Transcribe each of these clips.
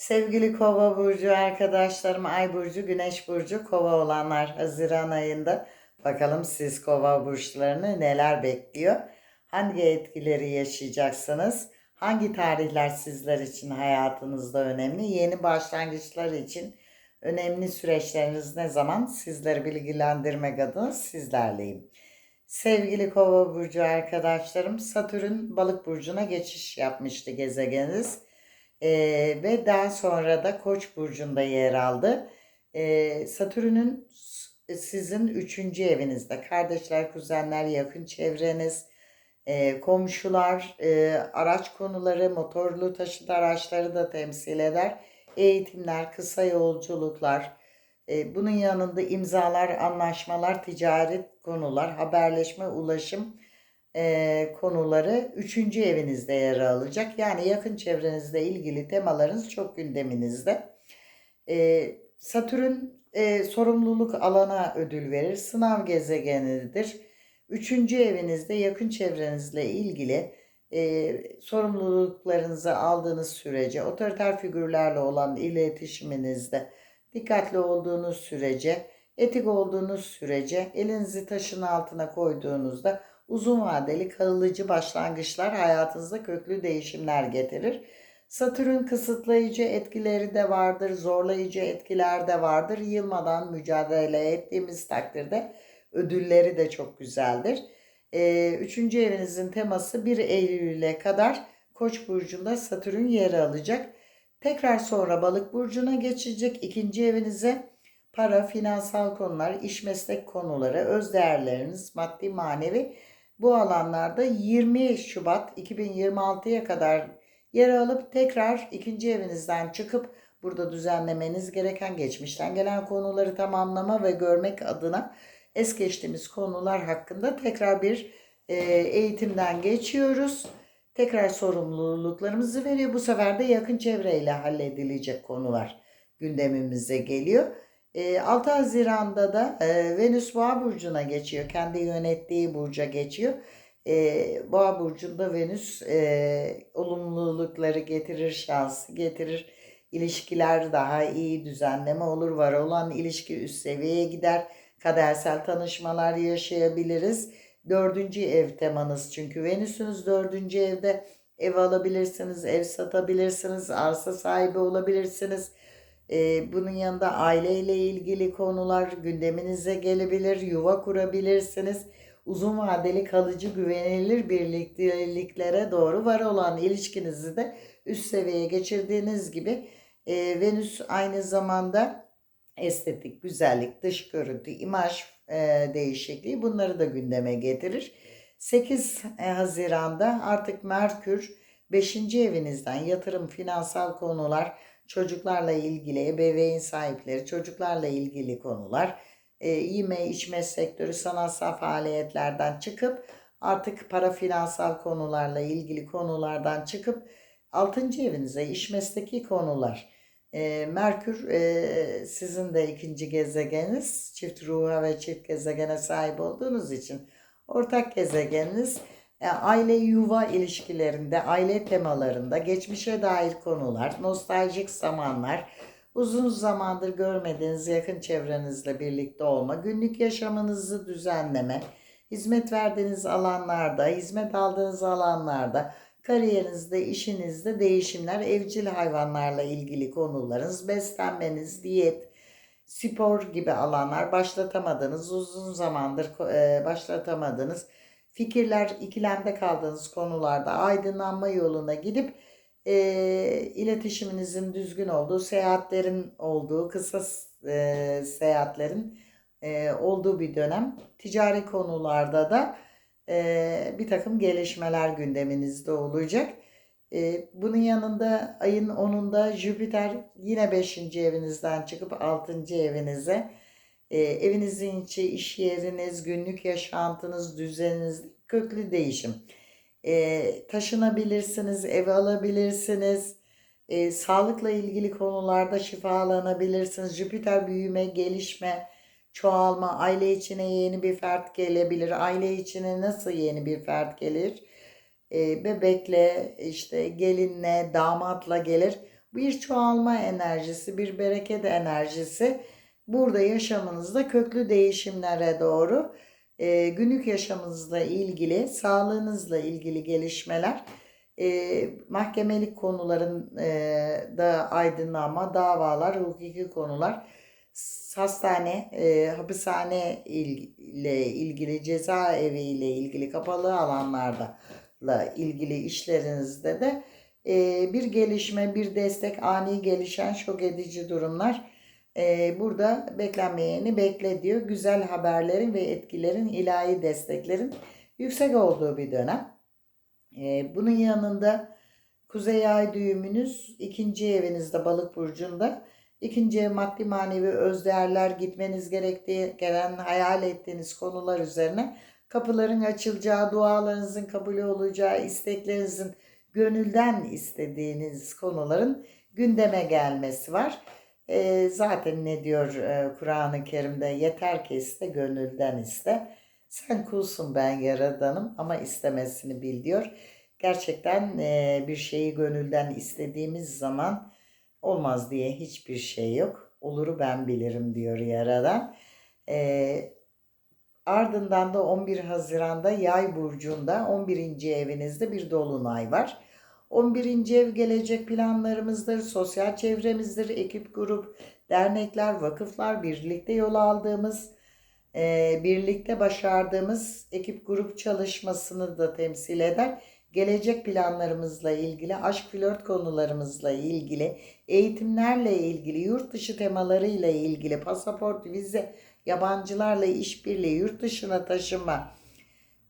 Sevgili Kova burcu arkadaşlarım, Ay burcu, Güneş burcu, Kova olanlar Haziran ayında bakalım siz Kova burçlarını neler bekliyor? Hangi etkileri yaşayacaksınız? Hangi tarihler sizler için hayatınızda önemli? Yeni başlangıçlar için önemli süreçleriniz ne zaman? Sizleri bilgilendirmek adına sizlerleyim. Sevgili Kova burcu arkadaşlarım, Satürn Balık burcuna geçiş yapmıştı gezegeniniz. Ee, ve daha sonra da Koç burcunda yer aldı. Ee, Satürn'ün sizin üçüncü evinizde. Kardeşler, kuzenler, yakın çevreniz, e, komşular, e, araç konuları, motorlu taşıt araçları da temsil eder. Eğitimler, kısa yolculuklar, e, bunun yanında imzalar, anlaşmalar, ticaret konular, haberleşme, ulaşım e, konuları üçüncü evinizde yer alacak. Yani yakın çevrenizle ilgili temalarınız çok gündeminizde. E, Satürn e, sorumluluk alana ödül verir. Sınav gezegenidir. Üçüncü evinizde yakın çevrenizle ilgili e, sorumluluklarınızı aldığınız sürece, otoriter figürlerle olan iletişiminizde dikkatli olduğunuz sürece, etik olduğunuz sürece, elinizi taşın altına koyduğunuzda uzun vadeli kalıcı başlangıçlar hayatınızda köklü değişimler getirir. Satürn kısıtlayıcı etkileri de vardır, zorlayıcı etkiler de vardır. Yılmadan mücadele ettiğimiz takdirde ödülleri de çok güzeldir. Ee, üçüncü evinizin teması 1 Eylül'e kadar Koç burcunda Satürn yer alacak. Tekrar sonra Balık burcuna geçecek ikinci evinize para, finansal konular, iş meslek konuları, öz değerleriniz, maddi manevi bu alanlarda 20 Şubat 2026'ya kadar yer alıp tekrar ikinci evinizden çıkıp burada düzenlemeniz gereken geçmişten gelen konuları tamamlama ve görmek adına es geçtiğimiz konular hakkında tekrar bir e, eğitimden geçiyoruz. Tekrar sorumluluklarımızı veriyor. Bu sefer de yakın çevreyle halledilecek konular gündemimize geliyor. E, 6 Haziran'da da e, Venüs Boğa burcuna geçiyor. Kendi yönettiği burca geçiyor. E, Boğa burcunda Venüs e, olumlulukları getirir, şansı getirir. İlişkiler daha iyi düzenleme olur. Var olan ilişki üst seviyeye gider. Kadersel tanışmalar yaşayabiliriz. Dördüncü ev temanız çünkü Venüs'ünüz dördüncü evde ev alabilirsiniz, ev satabilirsiniz, arsa sahibi olabilirsiniz. Ee, bunun yanında aileyle ilgili konular gündeminize gelebilir, yuva kurabilirsiniz. Uzun vadeli kalıcı güvenilir birlikteliklere doğru var olan ilişkinizi de üst seviyeye geçirdiğiniz gibi e, Venüs aynı zamanda estetik, güzellik, dış görüntü, imaj e, değişikliği bunları da gündeme getirir. 8 Haziran'da artık Merkür 5. evinizden yatırım, finansal konular, çocuklarla ilgili, ebeveyn sahipleri, çocuklarla ilgili konular, e, yeme, içme sektörü, sanatsal faaliyetlerden çıkıp artık para finansal konularla ilgili konulardan çıkıp 6. evinize iş mesleki konular, e, Merkür e, sizin de ikinci gezegeniniz. Çift ruha ve çift gezegene sahip olduğunuz için ortak gezegeniniz aile yuva ilişkilerinde, aile temalarında, geçmişe dair konular, nostaljik zamanlar, uzun zamandır görmediğiniz yakın çevrenizle birlikte olma, günlük yaşamınızı düzenleme, hizmet verdiğiniz alanlarda, hizmet aldığınız alanlarda, kariyerinizde, işinizde değişimler, evcil hayvanlarla ilgili konularınız, beslenmeniz, diyet, spor gibi alanlar başlatamadığınız, uzun zamandır e, başlatamadığınız fikirler, ikilemde kaldığınız konularda aydınlanma yoluna gidip e, iletişiminizin düzgün olduğu, seyahatlerin olduğu, kısa e, seyahatlerin e, olduğu bir dönem. Ticari konularda da e, bir takım gelişmeler gündeminizde olacak. E, bunun yanında ayın 10'unda Jüpiter yine 5. evinizden çıkıp 6. evinize e, evinizin içi, iş yeriniz, günlük yaşantınız, düzeniniz köklü değişim. E, taşınabilirsiniz, ev alabilirsiniz. E, sağlıkla ilgili konularda şifalanabilirsiniz. Jüpiter büyüme, gelişme, çoğalma, aile içine yeni bir fert gelebilir. Aile içine nasıl yeni bir fert gelir? E, bebekle, işte gelinle, damatla gelir. bir çoğalma enerjisi, bir bereket enerjisi burada yaşamınızda köklü değişimlere doğru e, günlük yaşamınızla ilgili, sağlığınızla ilgili gelişmeler, e, mahkemelik konuların e, da aydınlanma, davalar, hukuki konular, hastane, e, hapishane ile ilgili, cezaevi ile ilgili kapalı alanlarda ilgili işlerinizde de e, bir gelişme, bir destek, ani gelişen şok edici durumlar e, burada beklenmeyeni bekle diyor. Güzel haberlerin ve etkilerin, ilahi desteklerin yüksek olduğu bir dönem. E, bunun yanında Kuzey Ay düğümünüz ikinci evinizde balık burcunda. İkinci ev maddi manevi özdeğerler gitmeniz gerektiği gelen hayal ettiğiniz konular üzerine kapıların açılacağı, dualarınızın kabul olacağı, isteklerinizin gönülden istediğiniz konuların gündeme gelmesi var. E, zaten ne diyor e, Kur'an-ı Kerim'de yeter ki iste gönülden iste. Sen kulsun ben yaradanım ama istemesini bil diyor. Gerçekten e, bir şeyi gönülden istediğimiz zaman olmaz diye hiçbir şey yok. Oluru ben bilirim diyor yaradan. E, ardından da 11 Haziran'da Yay burcunda 11. evinizde bir dolunay var. 11. ev gelecek planlarımızdır, sosyal çevremizdir, ekip, grup, dernekler, vakıflar, birlikte yol aldığımız, e, birlikte başardığımız ekip grup çalışmasını da temsil eder. Gelecek planlarımızla ilgili, aşk flört konularımızla ilgili, eğitimlerle ilgili, yurt dışı temalarıyla ilgili, pasaport, vize, yabancılarla işbirliği, yurt dışına taşınma,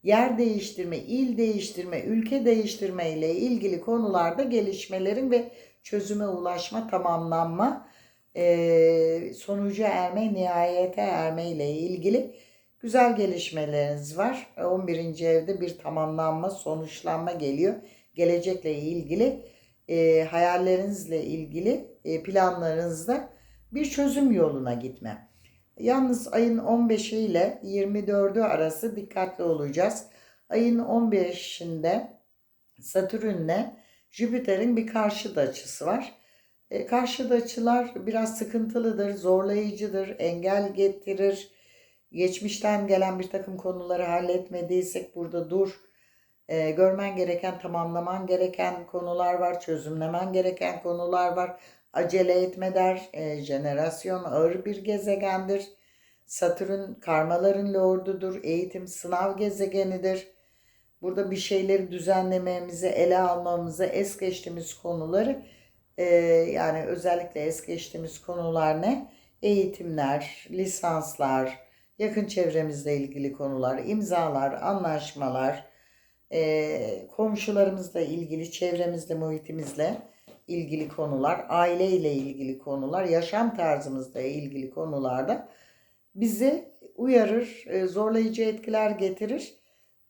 yer değiştirme, il değiştirme, ülke değiştirme ile ilgili konularda gelişmelerin ve çözüme ulaşma, tamamlanma, e, sonuca erme, nihayete erme ile ilgili güzel gelişmeleriniz var. 11. evde bir tamamlanma, sonuçlanma geliyor. Gelecekle ilgili, e, hayallerinizle ilgili e, planlarınızda bir çözüm yoluna gitme. Yalnız ayın 15'i ile 24'ü arası dikkatli olacağız. Ayın 15'inde Satürn'le Jüpiter'in bir karşıt açısı var. E, karşıt açılar biraz sıkıntılıdır, zorlayıcıdır, engel getirir. Geçmişten gelen bir takım konuları halletmediysek burada dur. E, görmen gereken, tamamlaman gereken konular var, çözümlemen gereken konular var acele etme der. E, jenerasyon ağır bir gezegendir. Satürn karmaların lordudur. Eğitim sınav gezegenidir. Burada bir şeyleri düzenlememizi, ele almamızı, es geçtiğimiz konuları e, yani özellikle es geçtiğimiz konular ne? Eğitimler, lisanslar, yakın çevremizle ilgili konular, imzalar, anlaşmalar, e, komşularımızla ilgili, çevremizle, muhitimizle ilgili konular, aile ile ilgili konular, yaşam tarzımızla ilgili konularda bizi uyarır, e, zorlayıcı etkiler getirir.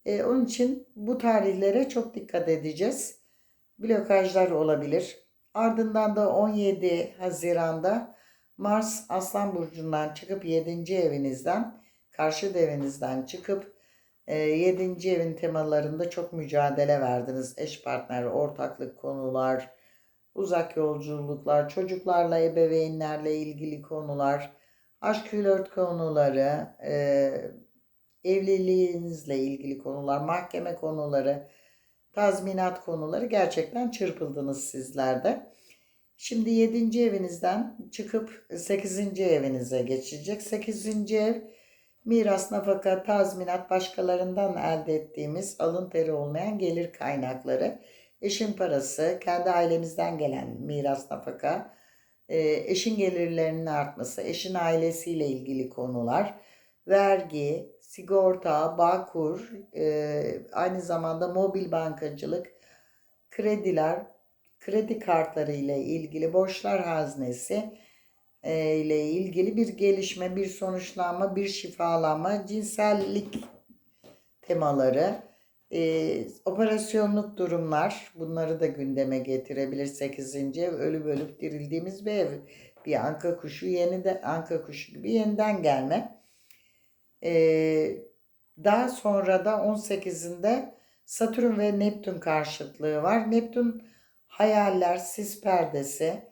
E, onun için bu tarihlere çok dikkat edeceğiz. Blokajlar olabilir. Ardından da 17 Haziran'da Mars Aslan Burcu'ndan çıkıp 7. evinizden, karşı evinizden çıkıp 7. E, evin temalarında çok mücadele verdiniz. Eş partner, ortaklık konular, uzak yolculuklar, çocuklarla, ebeveynlerle ilgili konular, aşk flört konuları, e, evliliğinizle ilgili konular, mahkeme konuları, tazminat konuları gerçekten çırpıldınız sizlerde. Şimdi 7. evinizden çıkıp 8. evinize geçecek. 8. ev miras, nafaka, tazminat başkalarından elde ettiğimiz alın teri olmayan gelir kaynakları eşin parası, kendi ailemizden gelen miras nafaka, e, eşin gelirlerinin artması, eşin ailesiyle ilgili konular, vergi, sigorta, bağkur, e, aynı zamanda mobil bankacılık, krediler, kredi kartları ile ilgili borçlar haznesi e, ile ilgili bir gelişme, bir sonuçlanma, bir şifalanma, cinsellik temaları, e, operasyonluk durumlar bunları da gündeme getirebilir 8. ev ölü bölüp dirildiğimiz bir ev. Bir anka kuşu yeni de anka kuşu gibi yeniden gelme. E, daha sonra da 18'inde Satürn ve Neptün karşıtlığı var. Neptün hayaller, sis perdesi,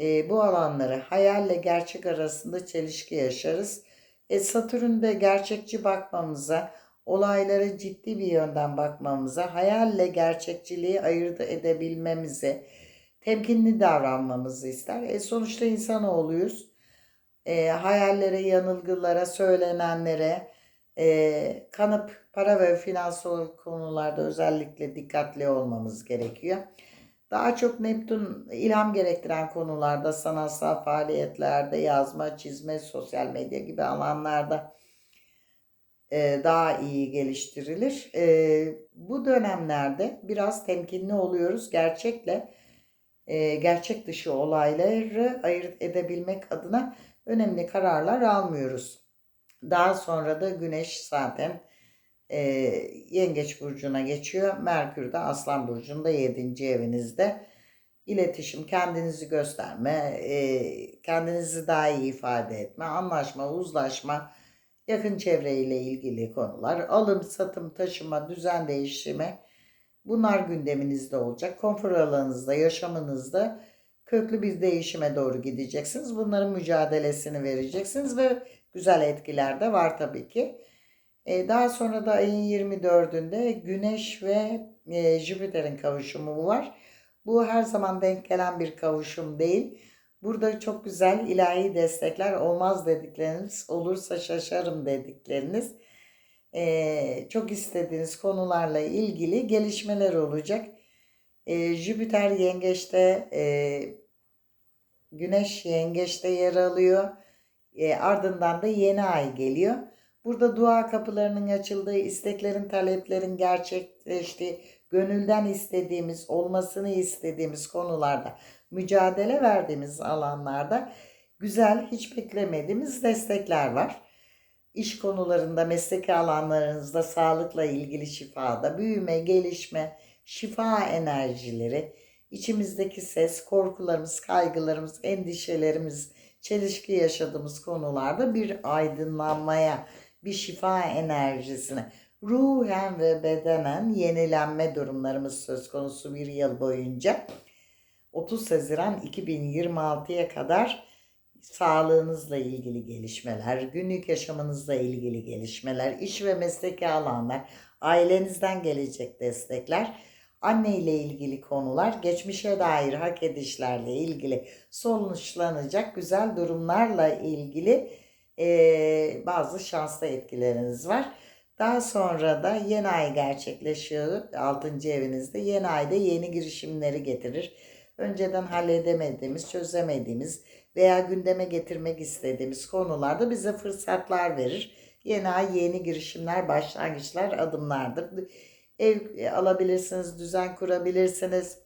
e, bu alanları hayalle gerçek arasında çelişki yaşarız. E, Satürn'de gerçekçi bakmamıza, olaylara ciddi bir yönden bakmamıza, hayalle gerçekçiliği ayırt edebilmemizi, temkinli davranmamızı ister. E, sonuçta insanoğluyuz. E, hayallere, yanılgılara, söylenenlere e, kanıp para ve finansal konularda özellikle dikkatli olmamız gerekiyor. Daha çok Neptün ilham gerektiren konularda, sanatsal faaliyetlerde, yazma, çizme, sosyal medya gibi alanlarda e, daha iyi geliştirilir. E, bu dönemlerde biraz temkinli oluyoruz. Gerçekle e, gerçek dışı olayları ayırt edebilmek adına önemli kararlar almıyoruz. Daha sonra da Güneş zaten e, Yengeç Burcu'na geçiyor. Merkür de Aslan Burcu'nda 7. evinizde. İletişim, kendinizi gösterme, e, kendinizi daha iyi ifade etme, anlaşma, uzlaşma, yakın çevreyle ilgili konular, alım, satım, taşıma, düzen değiştirme bunlar gündeminizde olacak. Konfor alanınızda, yaşamınızda köklü bir değişime doğru gideceksiniz. Bunların mücadelesini vereceksiniz ve güzel etkiler de var tabii ki. E, daha sonra da ayın 24'ünde Güneş ve e, Jüpiter'in kavuşumu var. Bu her zaman denk gelen bir kavuşum değil. Burada çok güzel ilahi destekler olmaz dedikleriniz, olursa şaşarım dedikleriniz, e, çok istediğiniz konularla ilgili gelişmeler olacak. E, Jüpiter yengeçte, e, Güneş yengeçte yer alıyor. E, ardından da yeni ay geliyor. Burada dua kapılarının açıldığı, isteklerin, taleplerin gerçekleştiği, gönülden istediğimiz, olmasını istediğimiz konularda, mücadele verdiğimiz alanlarda güzel, hiç beklemediğimiz destekler var. İş konularında, mesleki alanlarınızda, sağlıkla ilgili şifada, büyüme, gelişme, şifa enerjileri, içimizdeki ses, korkularımız, kaygılarımız, endişelerimiz, çelişki yaşadığımız konularda bir aydınlanmaya, bir şifa enerjisine, ruhen ve bedenen yenilenme durumlarımız söz konusu bir yıl boyunca. 30 Haziran 2026'ya kadar sağlığınızla ilgili gelişmeler, günlük yaşamınızla ilgili gelişmeler, iş ve mesleki alanlar, ailenizden gelecek destekler, anne ile ilgili konular, geçmişe dair hak edişlerle ilgili sonuçlanacak güzel durumlarla ilgili e, bazı şanslı etkileriniz var. Daha sonra da yeni ay gerçekleşiyor 6. evinizde. Yeni ayda yeni girişimleri getirir. Önceden halledemediğimiz, çözemediğimiz veya gündeme getirmek istediğimiz konularda bize fırsatlar verir. Yeni ay yeni girişimler, başlangıçlar, adımlardır. Ev alabilirsiniz, düzen kurabilirsiniz.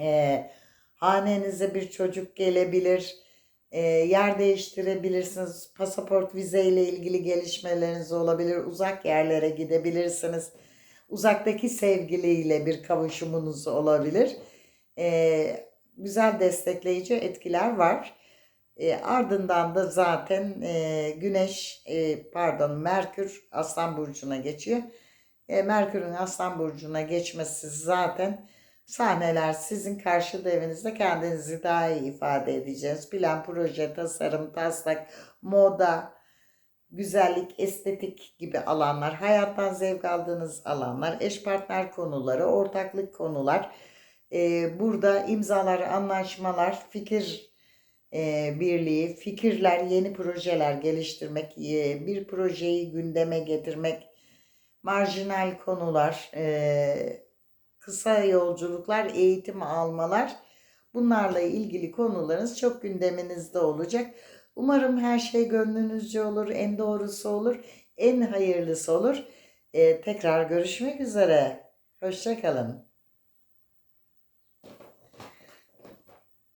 E, hanenize bir çocuk gelebilir e, yer değiştirebilirsiniz. Pasaport vize ile ilgili gelişmeleriniz olabilir. Uzak yerlere gidebilirsiniz. Uzaktaki sevgiliyle bir kavuşumunuz olabilir. E, güzel destekleyici etkiler var. E, ardından da zaten e, Güneş, e, pardon Merkür Aslan Burcu'na geçiyor. E, Merkür'ün Aslan Burcu'na geçmesi zaten Sahneler sizin karşı evinizde kendinizi daha iyi ifade edeceğiz. Plan, proje, tasarım, taslak, moda, güzellik, estetik gibi alanlar, hayattan zevk aldığınız alanlar, eş partner konuları, ortaklık konular. Ee, burada imzalar, anlaşmalar, fikir e, birliği, fikirler, yeni projeler geliştirmek, e, bir projeyi gündeme getirmek, marjinal konular, e, kısa yolculuklar, eğitim almalar bunlarla ilgili konularınız çok gündeminizde olacak. Umarım her şey gönlünüzce olur, en doğrusu olur, en hayırlısı olur. Ee, tekrar görüşmek üzere. Hoşçakalın.